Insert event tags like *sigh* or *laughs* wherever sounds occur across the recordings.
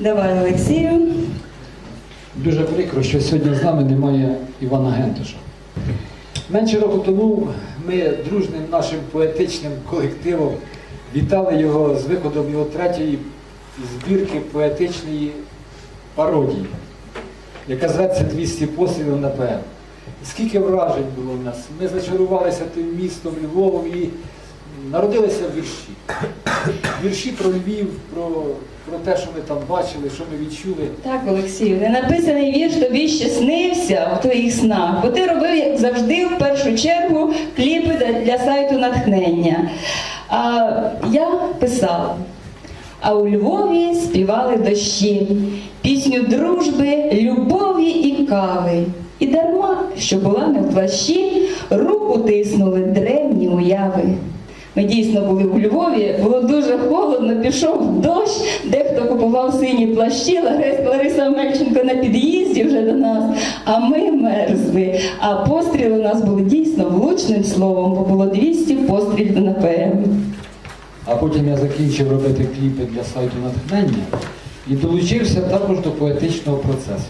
Давай, Олексію. Дуже прикро, що сьогодні з нами немає Івана Гентуша. Менше року тому ми дружним нашим поетичним колективом вітали його з виходом його третьої збірки поетичної пародії, яка зветься 200 пострілів на ПМ. Скільки вражень було в нас. Ми зачарувалися тим містом Львовом і народилися вірші. Вірші про Львів, про, про те, що ми там бачили, що ми відчули. Так, Олексію, ненаписаний вірш тобі ще снився в твоїх снах, бо ти робив, як завжди, в першу чергу кліпи для сайту натхнення. А я писала. А у Львові співали дощі, пісню дружби, любові і кави. І дарма, що була не в плащі, руку тиснули древні уяви. Ми дійсно були у Львові, було дуже холодно, пішов дощ, дехто купував сині плащі, Лариса, Мельченко на під'їзді вже до нас, а ми мерзли. А постріли у нас були дійсно влучним словом, бо було 200 пострілів на ПМ. А потім я закінчив робити кліпи для сайту натхнення і долучився також до поетичного процесу.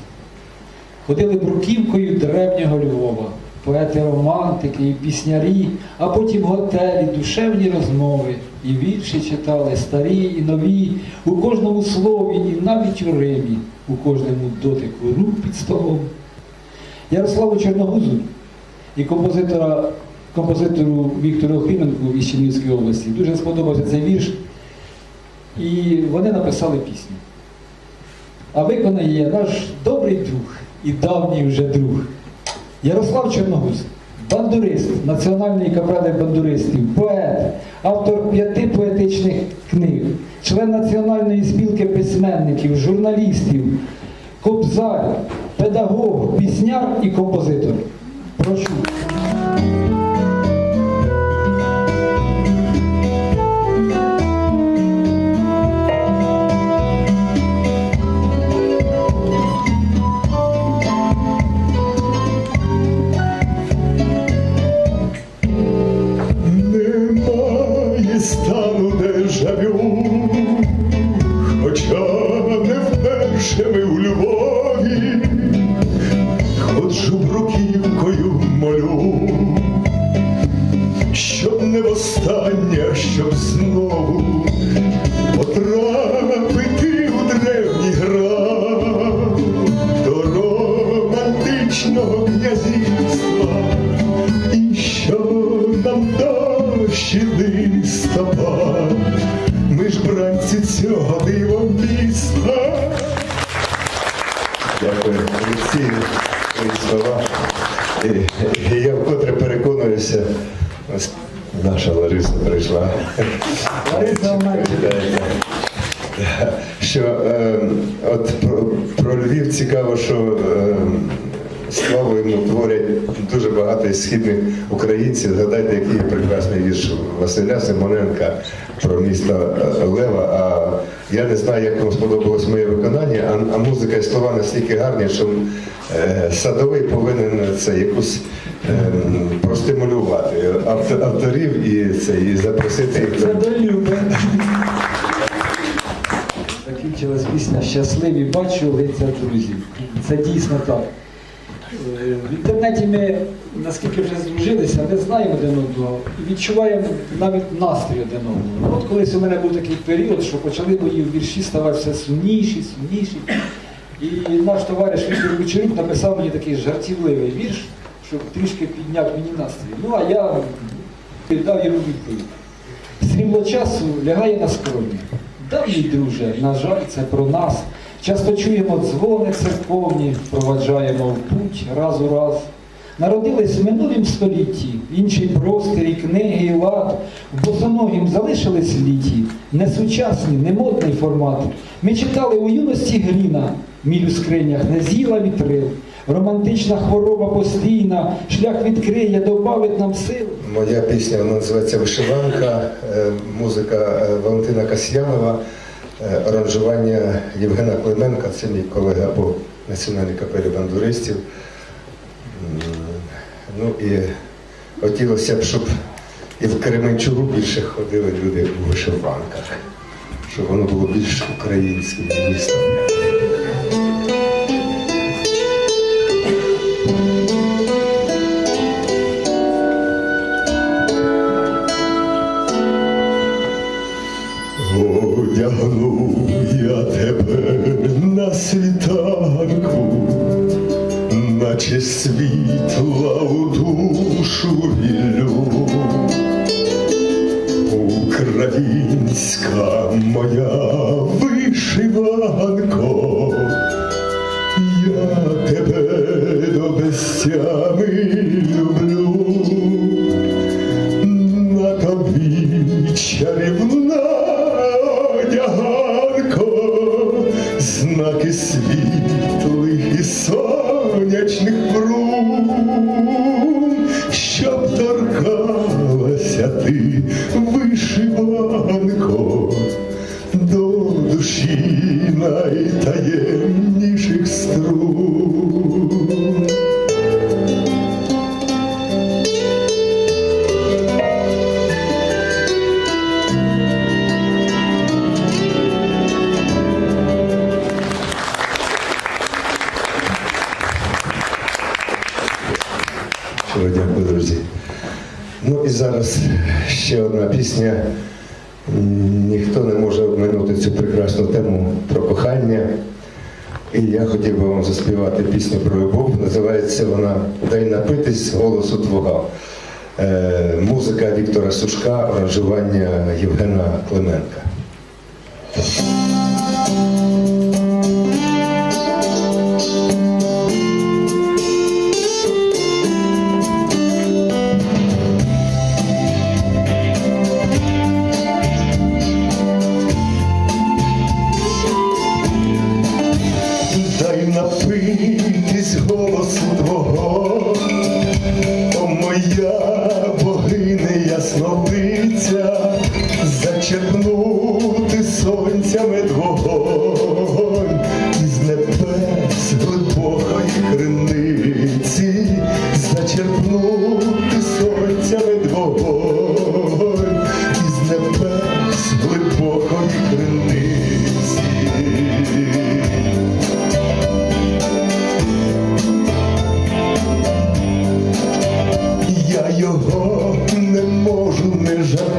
Ходили бруківкою древнього Львова, поети романтики і піснярі, а потім готелі, душевні розмови, і вірші читали старі і нові, у кожному слові, і навіть у Римі, у кожному дотику рук під столом. Ярославу Чорногузу і композитора, композитору Віктору Охрименку із Чернігівської області дуже сподобався цей вірш. І вони написали пісню. А виконає наш добрий друг і давній вже друг. Ярослав Чорногуз, бандурист Національної капели бандуристів, поет, автор п'яти поетичних книг, член Національної спілки письменників, журналістів, кобзар, педагог, пісняр і композитор. Прошу. Немає дуже багато із східних українців. Згадайте, який є прекрасний вірш Василя Симоненка про місто е, Лева. А я не знаю, як вам сподобалось моє виконання, а, а музика і слова настільки гарні, що е, садовий повинен це якусь. е, Простимулювати авторів і це і запросити їх. Закінчилась пісня Щасливі бачу лиця друзів. Це дійсно так. Е, В інтернеті ми, наскільки вже зружилися, ми знаємо один одного і відчуваємо навіть настрій один одного. От колись у мене був такий період, що почали мої вірші ставати все сумніші, сумніші. І наш товариш Віктор Вечерюк написав мені такий жартівливий вірш, щоб трішки підняв мені настрій. Ну а я дав йому відповідь. Срібло часу лягає на скроні. Давній друже, на жаль, це про нас. Часто чуємо дзвони церковні, проваджаємо в путь раз у раз. Народились в минулім столітті, в іншій просторі, книги і лад, в босоногім залишились літі, несучасні, немодний формат. Ми читали у юності Гріна, міль у скринях не з'їла вітрил, романтична хвороба постійна, шлях відкриє, добавить нам сил. Моя пісня вона називається Вишиванка, е, музика е, Валентина Касьянова, аранжування Євгена Клименка, це мій колега по національній капелі бандуристів. Ну і хотілося б, щоб і в Кременчугу більше ходили люди у вишиванках. щоб воно було більш українським містом. Наче світла у душу віллю. Українська моя вишиванко, я тебе до безтями люблю, на тобі чарівна одяганко, знаки світлих пісня. Ніхто не може обминути цю прекрасну тему про кохання. І я хотів би вам заспівати пісню про любов. Називається вона Дай напитись голосу твого. Е, музика Віктора Сушка, аранжування Євгена Клименка. Зачерпнути сонцями не можу не жадать,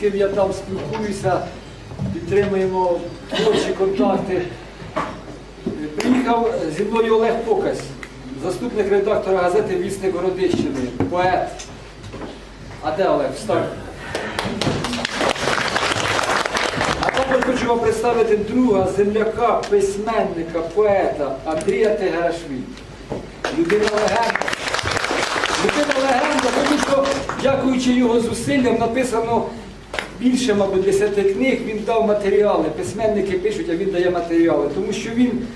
ким я там спілкуюся, підтримуємо творчі контакти. Приїхав зі мною Олег Покась, заступник редактора газети Вісник Городищини, поет. А де Олег? Встань. А також хочу вам представити друга земляка, письменника, поета Андрія Тегерашвілі. Людина легенда. Людина легенда, тому що, дякуючи його зусиллям, написано більше, мабуть, десяти книг, він дав матеріали. Письменники пишуть, а він дає матеріали. Тому що він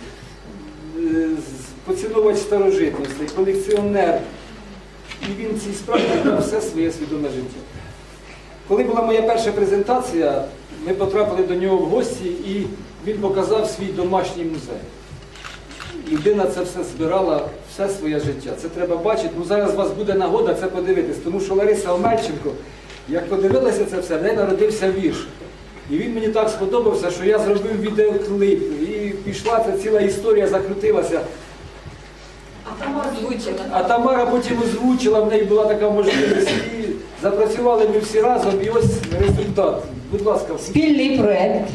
е, поціновувач старожитностей, колекціонер. І він цій справі дав все своє свідоме життя. Коли була моя перша презентація, ми потрапили до нього в гості і він показав свій домашній музей. Людина це все збирала все своє життя. Це треба бачити. Ну зараз у вас буде нагода це подивитись, тому що Лариса Омельченко, як подивилася це все, в неї народився вірш. І він мені так сподобався, що я зробив відеоклип. І пішла ця ціла історія, закрутилася. А там озвучила. А Тамара потім озвучила, в неї була така можливість. І запрацювали ми всі разом, і ось результат. Будь ласка, Спільний проект.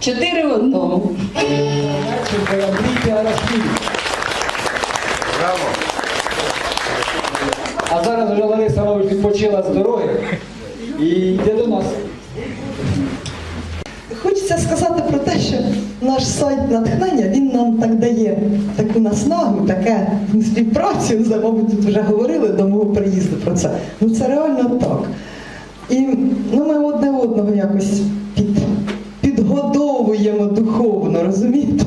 Чотири в одному. А зараз вже Лариса, мабуть, відпочила з дороги і йде до нас. Хочеться сказати про те, що наш сайт натхнення він нам так дає таку наснагу, таке співпрацю. Мабуть, тут вже говорили до мого приїзду про це. Ну це реально так. І ну, ми одне одного якось під, підгодовуємо духовно, розумієте?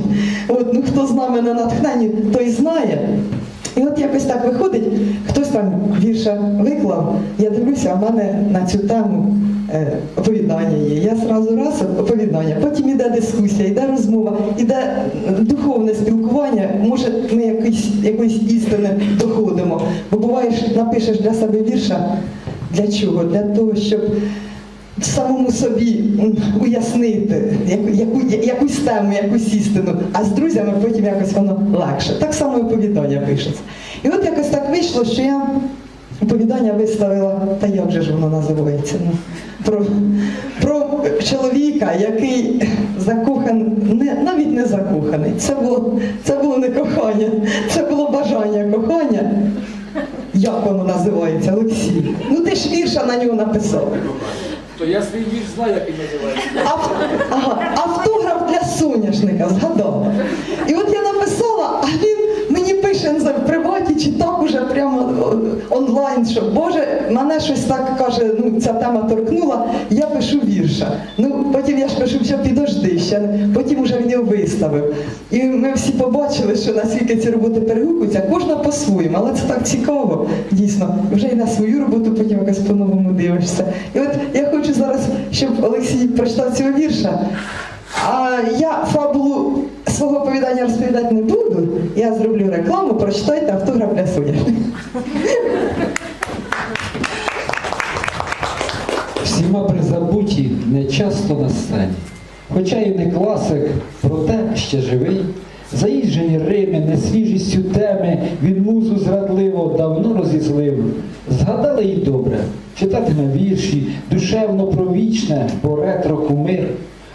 От, ну, хто з нами на натхненні, той знає. І от якось так виходить, хтось там вірша виклав, я дивлюся, а в мене на цю тему е, оповідання є. Я зразу раз оповідання, потім іде дискусія, йде розмова, іде духовне спілкування, може ми якісь, якоїсь істини доходимо. Бо буваєш, напишеш для себе вірша, для чого? Для того, щоб самому собі уяснити яку, яку, якусь тему, якусь істину, а з друзями потім якось воно легше. Так само і оповідання пишеться. І от якось так вийшло, що я оповідання виставила, та як же ж воно називається? Ну, про, про чоловіка, який закоханий, не, навіть не закоханий. Це було, це було не кохання, це було бажання кохання. Як воно називається, Олексій? Ну ти ж вірша на нього написав. То я свій вірш знаю, як він називається. Ав... Ага, автограф для соняшника, згадала. І от я написала, а він мені пише в приваті чи так уже прямо онлайн, що Боже, мене щось так каже, ну ця тема торкнула, я пишу вірша. Ну потім я ж пишу, що підожди ще. Потім уже він його виставив. І ми всі побачили, що наскільки ці роботи перегукуються, кожна по-своєму, але це так цікаво, дійсно. Вже і на свою роботу потім якось по-новому дивишся. І от я Прочитав цього вірша. А я фабулу свого оповідання розповідати не буду. Я зроблю рекламу, прочитайте автограф для соняшника. Всіма призабуті не часто на. Хоча і не класик, проте ще живий. Заїжджені Рими, несвіжістю теми, він музу зрадливо давно розізлив. Згадали й добре, читатиме вірші, душевно провічне, бо ретро кумир.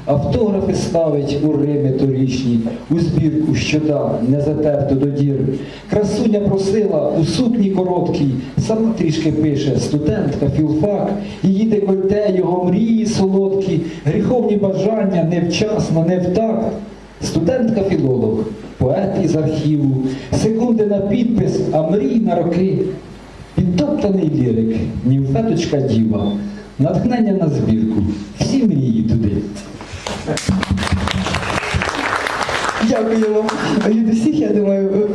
Автографи ставить у Рими торічні, у збірку щода не затерто до дір. Красуня просила у сукні короткій, сама трішки пише студентка філфак, її декольте, його мрії солодкі, гріховні бажання невчасно, не втак. Студентка філолог, поет із архіву, секунди на підпис, а мрій на роки. Підтоптаний лірик, німфеточка діва, натхнення на збірку, всі мрії туди. Дякую вам від усіх, я думаю,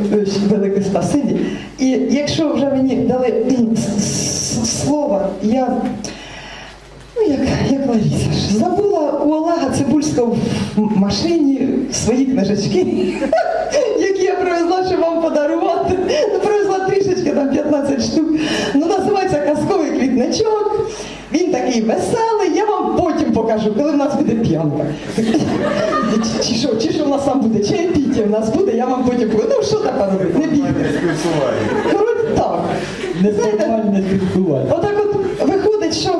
велике спасибі. І якщо вже мені дали слово, я, ну як, як ж, забула у Олега Цибульського в машині свої книжечки, *laughs* які я привезла, щоб вам подарувати. Ну, привезла трішечки, там 15 штук. Ну, називається Казковий квітничок. Він такий веселий, я вам потім покажу, коли в нас буде п'янка. Чи- Чи що, чи що в нас там буде? чи Чаєпіття в нас буде, я вам потім покажу. Ну що тепер робити? Не бійте. Коротше, так. Неформальне спілкування. Отак от виходить, що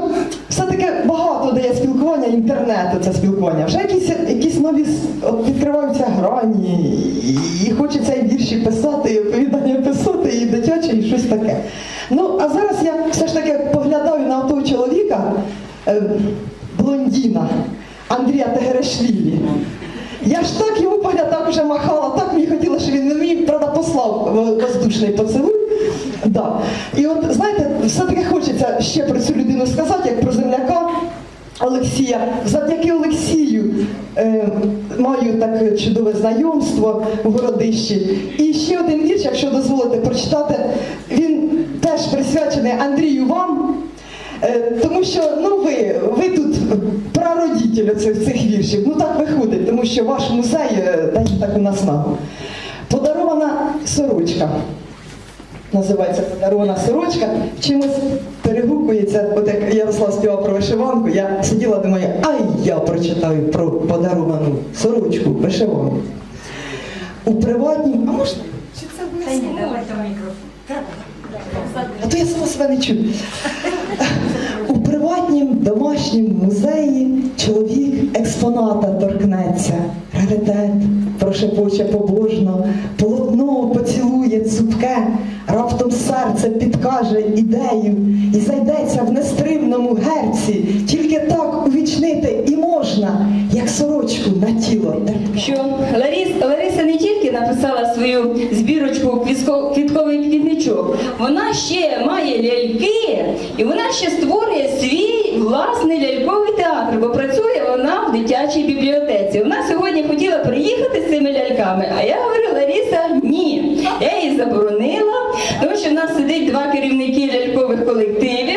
все-таки багато дає спілкування інтернету, це спілкування. Вже якісь, якісь нові от відкриваються грані, і, і хочеться і вірші писати, і оповідання писати, і дитяче, і щось таке. Ну, а зараз я все ж таки поглядаю на того чоловіка, е, блондіна Андрія Тегерешвілі. Я ж так йому поглядав, вже махала, так мені хотілося, щоб він мені, правда, послав воздушний поцілуй. Да. І от знаєте, все-таки хочеться ще про цю людину сказати, як про земляка Олексія. Завдяки Олексію е, маю таке чудове знайомство в городищі. І ще один вірш, якщо дозволите прочитати, Андрію вам. Е, Тому що ну ви, ви тут прародітель цих, цих віршів. Ну так виходить, тому що ваш музей е, дає таку наснагу. Подарована сорочка. Називається подарована сорочка. Чимось перегукується, от як Ярослав співав про вишиванку, я сиділа, думаю, ай я прочитаю про подаровану сорочку, вишиванку. У приватній, а можна? Чи це обов'язково? Давайте мікрофон. А то я себе не чую. У приватнім домашнім музеї чоловік експоната торкнеться, раритет прошепоче побожно, полотно поцілує цупке, раптом серце підкаже ідею і зайдеться в нестримному герці, тільки так увічнити і можна, як сорочку на тіло що Ларіс, Лариса не тільки написала свою збірочку «Квітко- квітковий квітничок, вона ще має ляльки, і вона ще створює свій власний ляльковий театр, бо працює вона в дитячій бібліотеці. Вона сьогодні хотіла приїхати з цими ляльками, а я говорю, Ларіса, ні. Я їй заборонила, тому що в нас сидить два керівники лялькових колективів,